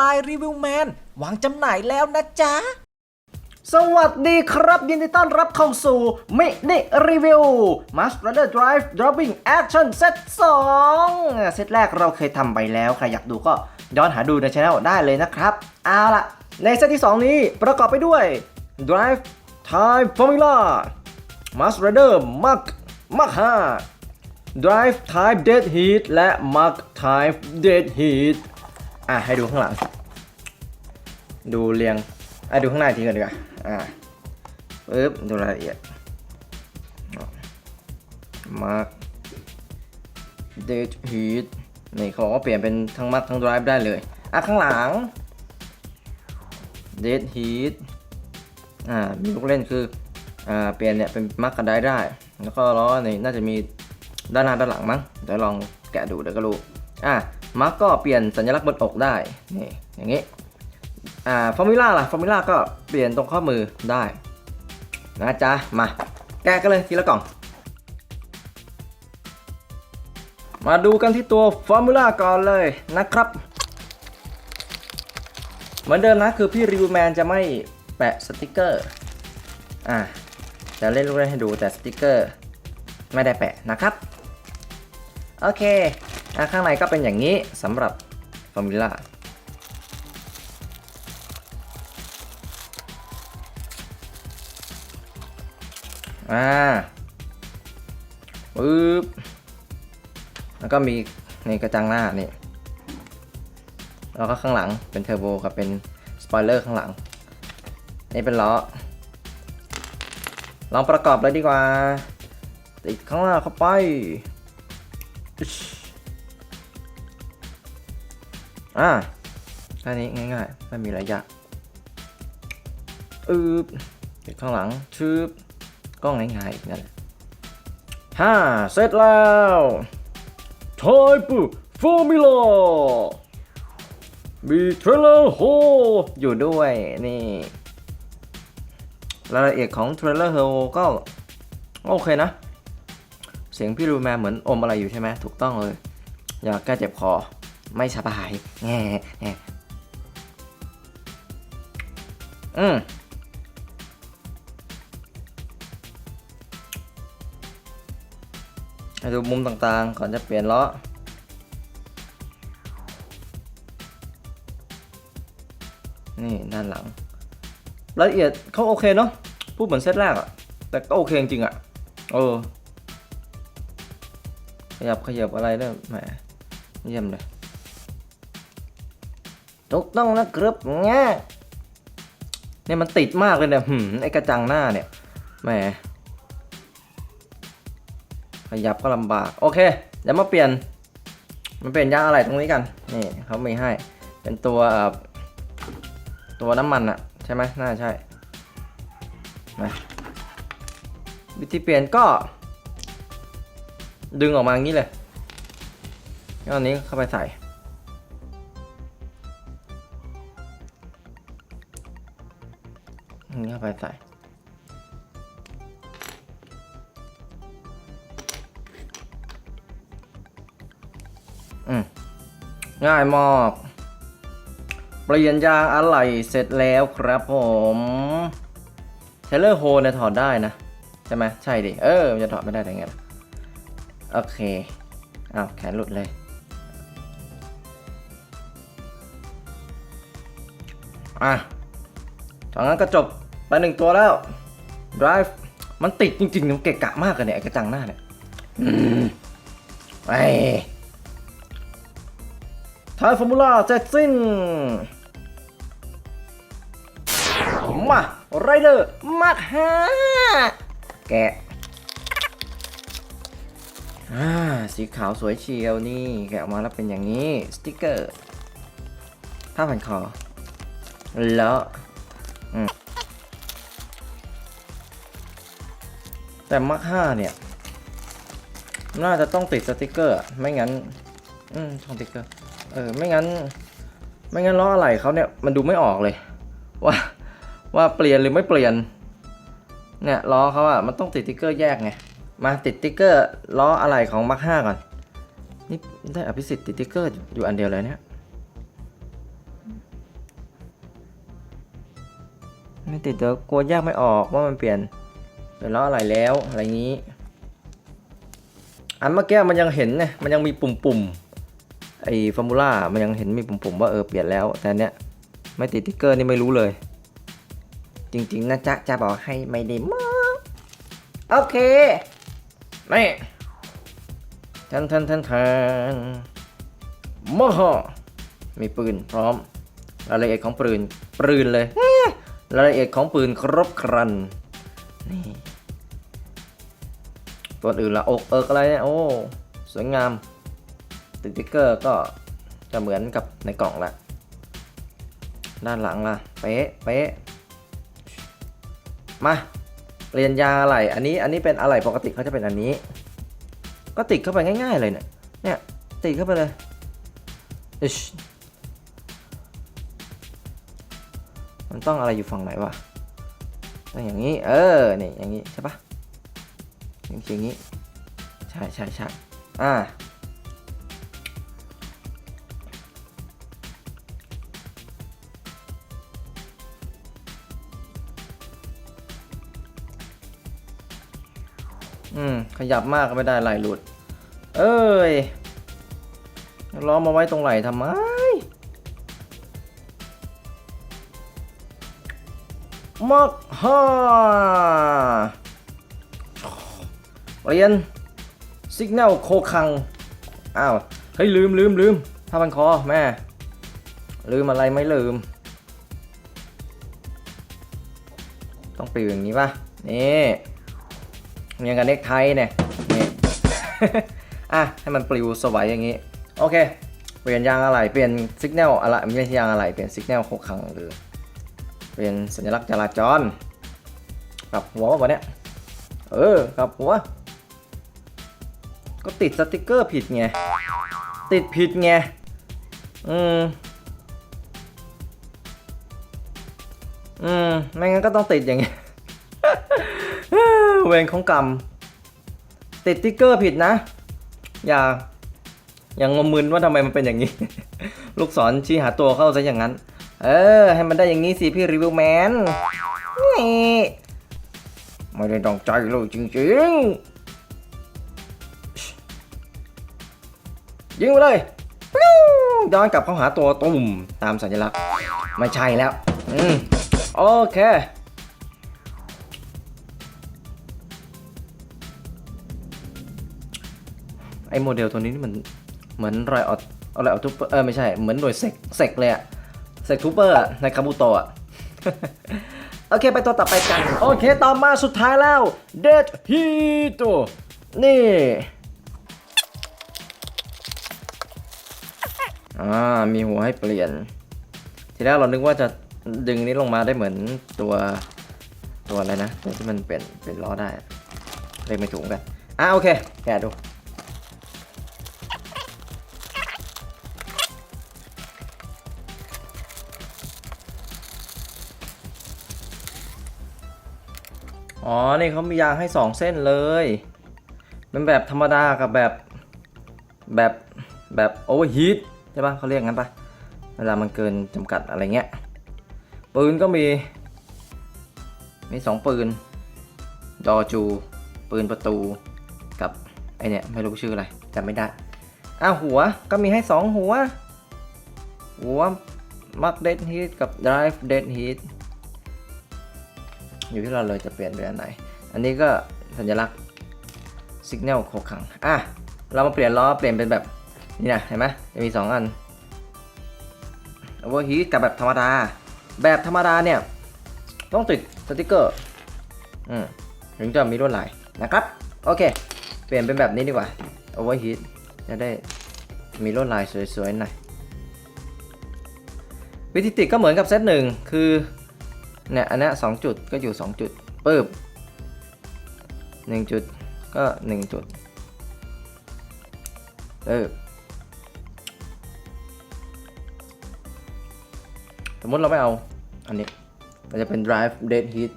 ลายรีวิวแมนวางจำหน่ายแล้วนะจ๊ะ สวัสดีครับ ยินดีต้อนรับเข้าสู่มินิรีวิว Master Rider Drive Dropping Action Set 2 เซตแรกเราเคยทำไปแล้ว ใครอยากดูก็ย้อนหาดูในช anel ได้เลยนะครับ เอาล่ะ ในเซตที่ 2 นี้ประกอบไปด้วย Drive Time Formula Master Rider Mark Mark 5 Drive Type Dead Heat และ Mark Type Dead Heat อะให้ดูข้างหลัง ดูเรียง อะดูข้างหน้าทีก่อนดีกว่า อ่าปึ๊บดูรายละเอียดมาร์คเดทฮีทนี่เขากว่าเปลี่ยนเป็นทั้งมัดทั้ง drive ได้เลย อะข้างหลังเดทฮีทอ่ามีลูกเล่นคืออ่าเปลี่ยนเนี่ยเป็นมัดกับได้ได้ แล้วก็ล้อนี่น่าจะมีด้านหน้าด้านหลังมั้งเดี๋ยวลองแกะดูเดี๋ยวก็รู้อะ มาร์กก็เปลี่ยนสัญลักษณ์บนอกได้ นี่ อย่างงี้ อ่า ฟอร์มูล่าล่ะ ฟอร์มูล่าก็เปลี่ยนตรงข้อมือได้ นะจ๊ะ มา แกะกันเลยทีละกล่อง มาดูกันที่ตัวฟอร์มูล่าก่อนเลยนะครับ เหมือนเดิมนะ คือพี่รีวิวแมนจะไม่แปะสติกเกอร์ อ่า จะเล่นลูกเล่นให้ดูแต่สติกเกอร์ ไม่ได้แปะนะครับ โอเค ข้างในก็เป็นอย่างนี้สำหรับฟอร์มูล่าอ่าปึ๊บแล้วก็มีนี่กระจังหน้านี่แล้วก็ข้างหลังเป็นเทอร์โบกับเป็นสปอยเลอร์ข้างหลัง นี่เป็นล้อ ลองประกอบเลยดีกว่า ติดข้างหน้าเข้าไป อ่าแค่นี้ง่ายๆไม่มีอะไรยากอึบติดข้างหลังชืบก็ง่ายๆอีกนั่นแหละฮ่าเสร็จแล้วทอยปูฟอร์มิลามีเทรลเลอร์โฮอยู่ด้วยนี่รายละเอียดของเทรลเลอร์โฮก็โอเคนะ เสียงพี่รูแมนเหมือนอมอะไรอยู่ใช่ไหมถูกต้องเลย อย่าแก้เจ็บคอ ไม่สบายแง่แง่อืมให้ดูมุมต่างๆ ก่อนจะเปลี่ยนล้อนี่ด้านหลังรายละเอียดเขาโอเคเนาะพูดเหมือนเซตแรกอะแต่ก็โอเคจริงๆอะเออ ขยับขยับอะไรได้แหมเยี่ยมเลย ถูกต้องนะครับง่ายเนี่ยมันติดมากเลยเนี่ยหืมไอกระจังหน้าเนี่ยแหมขยับก็ลำบาก โอเคเดี๋ยวมาเปลี่ยน มันเปลี่ยนยางอะไรตรงนี้กัน นี่เขาไมีให้ เป็นตัวตัวน้ำมันอะใช่ไหมน่าใช่มาวิธีเปลี่ยนก็ ดึงออกมาอย่างนี้เลยแล้วอันนี้เข้าไปใส่ นนี้เข้าไปใส่ อืม ง่ายมากเปลี่ยนยางอะไหล่เสร็จแล้วครับผมเทเลอร์โฮเนี่ยถอดได้นะ ใช่ไหมใช่ดิ เออ มันจะถอดไม่ได้ได้ไงโอเคอ้าวแขนหลุดเลยอะทางนั้นก็จบ ไปหนึ่งตัวแล้ว drive มันติดจริงๆมันเกะกะมากเลยเนี่ยไอ้กระจังหน้าเนี่ยอืมไปท้ายฟอร์มูล่าเสร็จสิ้น มาไรเดอร์มาฮาแกะอ่าสีขาวสวยเชียวนี่ แกะออกมาแล้วเป็นอย่างนี้ สติกเกอร์ ผ้าพันคอ แล้ว อืม แต่มาร์คห้าเนี่ย น่าจะต้องติดสติกเกอร์ ไม่งั้น อืมช่องสติกเกอร์ เออ ไม่งั้น ไม่งั้นล้ออะไรเขาเนี่ย มันดูไม่ออกเลย ว่า ว่าเปลี่ยนหรือไม่เปลี่ยน เนี่ยล้อเขาอะมันต้องติดสติกเกอร์แยกไง มาติดสติกเกอร์ล้ออะไรของมาร์คห้าก่อน นี่ได้อภิสิทธิ์ติดสติกเกอร์อยู่อันเดียวเลยเนี่ย ไม่ติดเดี๋ยวกลัวแยกไม่ออกว่ามันเปลี่ยน เป็นล้ออะไรแล้วอะไรงี้ อันเมื่อกี้มันยังเห็นไงมันยังมีปุ่มๆไอ้ฟอร์มูล่ามันยังเห็นมีปุ่มๆว่าเออเปลี่ยนแล้ว แต่เนี้ยไม่ติดติ๊กเกอร์นี่ไม่รู้เลย จริงๆนะจ๊ะจะบอกให้ไม่ได้มากโอเคนี่ทันทันทันทันมอมีปืนพร้อมรายละเอียดของปืนปืนเลยรายละเอียดของปืนครบครัน นี่ตัวอื่นละอกเอิกอะไรเนี่ยโอ้สวยงามติดติ๊กเกอร์ก็จะเหมือนกับในกล่องละด้านหลังล่ะเป๊ะเป๊ะมาเปลี่ยนยาอะไรอันนี้อันนี้เป็นอะไรปกติเขาจะเป็นอันนี้ ก็ติดเข้าไปง่าย ๆ เลยเนี่ยเนี่ยติดเข้าไปเลยมันต้องอะไรอยู่ฝั่งไหนวะ องอย่างนี้ เออ นี่ อย่างนี้ใช่ปะอย่างอย่างนี้ ใช่ใช่ใช่อ่า อืม ขยับมากก็ไม่ได้ไหลหลุด เอ้ยล้อมาไว้ตรงไหลทำไมมัก ฮ่าเรียนสิกแนลโคคัง อ้าว เฮ้ยลืมลืมลืมผ้าพันคอแม่ ลืมอะไรไม่ลืม ต้องปลิวอย่างนี้ป่ะ นี่ยังกับเน็กไทเนี่ยนี่อะ ให้มันปลิวสวยอย่างนี้ โอเค เปลี่ยนยางอะไร เปลี่ยนสิกแนลอะไร ไม่ใช่ยางอะไร เปลี่ยนสิกแนลโคคังหรือ เปลี่ยนสัญลักษณ์จราจร กับหัววะเนี่ยเออกับหัว ก็ติดสติกเกอร์ผิดไง ติดผิดไง อืม อืม ไม่งั้นก็ต้องติดอย่างเงี้ยเวรของกรรม ติดสติกเกอร์ผิดนะ อย่า อย่างงมมึนว่าทำไมมันเป็นอย่างนี้ ลูกศรชี้หาตัวเข้าซะอย่างนั้น เออ ให้มันได้อย่างนี้สิพี่รีวิวแมนนี่ ไม่ได้ต้องใจเลยจริงๆ ยิงไปเลยย้อนกลับเข้าหาตัวตุ่มตามสัญลักษณ์ ไม่ใช่แล้ว อืม โอเคไอ้โมเดลตัวนี้นี่มันเหมือนรอยออตอะไรออทูเปอร์เออไม่ใช่เหมือนหน่วยเซกเซกเลยอะเซกทูเปอร์อะในคาบูโตอะ โอเคไปตัวต่อไปกัน โอเคต่อมาสุดท้ายแล้วเดดฮีโตนี่อ่ามีหัวให้เปลี่ยน ทีแรกเรานึกว่าจะดึงนี้ลงมาได้เหมือนตัวตัวอะไรนะตัวที่มันเป็นเป็นล้อได้ เลยกไม่ถูกกันอ่าโอเค แกะดู อ๋อ นี่เขามียางให้สองเส้นเลยเป็นแบบธรรมดากับแบบแบบแบบโอเวอร์ฮีทใช่ปะเขาเรียกงั้นปะเวลามันเกินจำกัดอะไรเงี้ย ปืนก็มี มีสองปืน ดอจู ปืนประตูกับไอเนี่ยไม่รู้ชื่ออะไรจำไม่ได้อ้าวหัวก็มีให้สองหัว หัวมักเดดฮีทกับ drive dead heat อยู่ที่เราเลยจะเปลี่ยนเป็นอันไหน อันนี้ก็สัญลักษณ์ signal โคขังอะเรามาเปลี่ยนล้อเปลี่ยนเป็นแบบนี่นะเห็นไหมจะมี 2 อัน overheat กับแบบธรรมดา แบบธรรมดาเนี่ย ต้องติดสติกเกอร์อืมถึงจะมีลวดลายนะครับ โอเค เปลี่ยนเป็นแบบนี้ดีกว่า overheat จะได้มีลวดลายสวยๆหน่อยวิธีติดก็เหมือนกับเซตหนึ่งคือ เนี่ยอันนี้สองจุดก็อยู่สองจุดปึ๊บหนึ่งจุดก็หนึ่งจุดปึ๊บสมมติเราไม่เอาอันนี้มันจะเป็น drive dead heat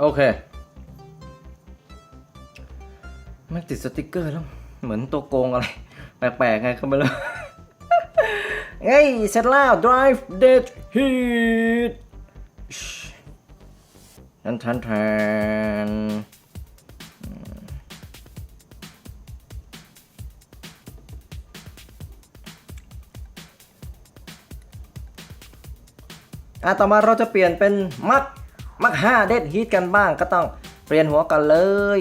โอเค สติกเกอร์แล้ว เหมือนตัวโกงอะไร แปลกๆไงก็ไม่รู้เฮ้ยเสร็จแล้ว drive dead heat ทันทันทันอะต่อมาเราจะเปลี่ยนเป็นมักมักห้าเด็ดฮีทกันบ้างก็ต้องเปลี่ยนหัวกันเลย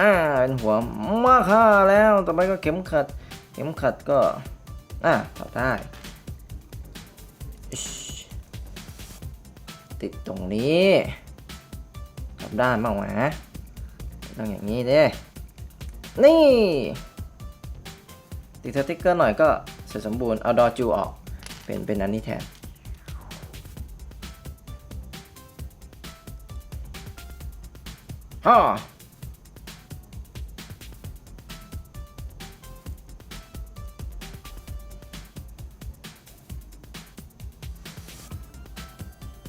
อ่าเป็นหัวมักห้าแล้วต่อไปก็เข็มขัด เข็มขัดก็ อ่าถอดได้ติดตรงนี้กลับด้านบ้างหวะต้องอย่างนี้เด้นี่ ติดสติ๊กเกอร์หน่อยก็เสร็จสมบูรณ์เอาดอจูออก เป็นเป็นอันนี้แทนฮ่า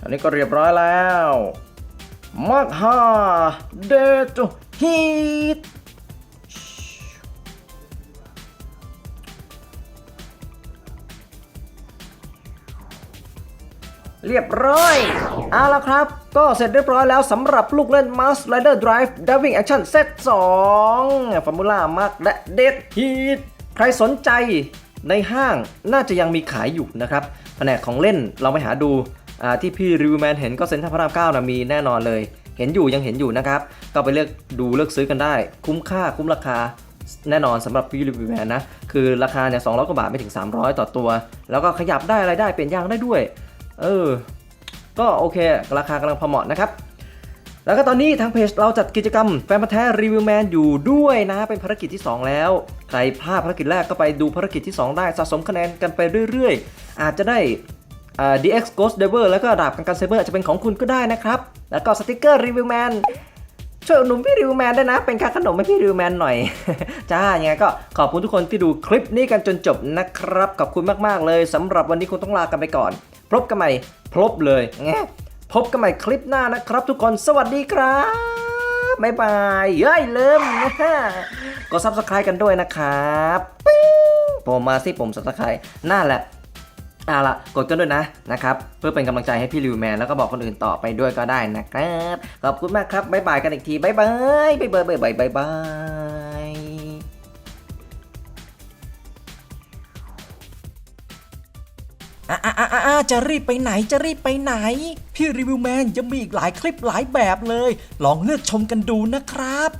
อันนี้ก็เรียบร้อยแล้วมักฮาเดจฮีทเรียบร้อย เอาละครับ ก็เสร็จเรียบร้อยแล้วสำหรับลูกเล่น Mouse Rider Drive Diving Action Set 2 Formula Mark และ Dead Heat ใครสนใจในห้างน่าจะยังมีขายอยู่นะครับ แผนกของเล่นเราไปหาดู ที่พี่รีวิวแมนเห็นก็เซ็นทรัลพระรามเก้านะมีแน่นอนเลย เห็นอยู่ยังเห็นอยู่นะครับ ก็ไปเลือกดูเลือกซื้อกันได้ คุ้มค่าคุ้มราคาแน่นอนสำหรับพี่รีวิวแมนนะ คือราคาเนี่ย200กว่าบาทไม่ถึง 300 ต่อตัว แล้วก็ขยับได้อะไรได้เปลี่ยนยางได้ด้วย เออ ก็โอเค ราคากำลังพอเหมาะนะครับแล้วก็ตอนนี้ทางเพจเราจัดกิจกรรมแฟนพันธ์แท้รีวิวแมนอยู่ด้วยนะ เป็นภารกิจที่ 2 แล้ว ใครพลาดภารกิจแรกก็ไปดูภารกิจที่ 2 ได้สะสมคะแนนกันไปเรื่อยๆ อาจจะได้ DX Ghost Diver แล้วก็ดาบกันกันเซเบอร์จะเป็นของคุณก็ได้นะครับ แล้วก็สติกเกอร์รีวิวแมนช่วยอุดหนุนพี่ริวแมนด้วยนะ เป็นค่าขนมให้พี่ริวแมนหน่อย จ้ายังไงก็ขอบคุณทุกคนที่ดูคลิปนี้กันจนจบนะครับ ขอบคุณมาก ๆ เลยสำหรับวันนี้คุณต้องลากันไปก่อน พบกันใหม่พบเลยแงพบกันใหม่คลิปหน้านะครับ ทุกคนสวัสดีครับบ๊ายบายเย้ยลืมนะฮะกดซับสไครต์กันด้วยนะครับผมมาสิผมซับสไครต์น่าแหละ เอาละกดกันด้วยนะนะครับเพื่อเป็นกำลังใจให้พี่ริวแมนแล้วก็บอกคนอื่นต่อไปด้วยก็ได้นะครับขอบคุณมากครับบ๊ายบายกันอีกทีบ๊ายบายบ๊ายบายบ๊ายบายบ๊ายบายอะอะอะอะจะรีบไปไหนจะรีบไปไหน พี่รีวิวแมนยังมีอีกหลายคลิปหลายแบบเลย ลองเลือกชมกันดูนะครับ